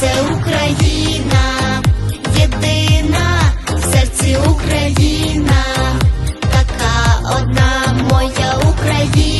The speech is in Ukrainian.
це Україна, єдина в серці Україна, така одна моя Україна.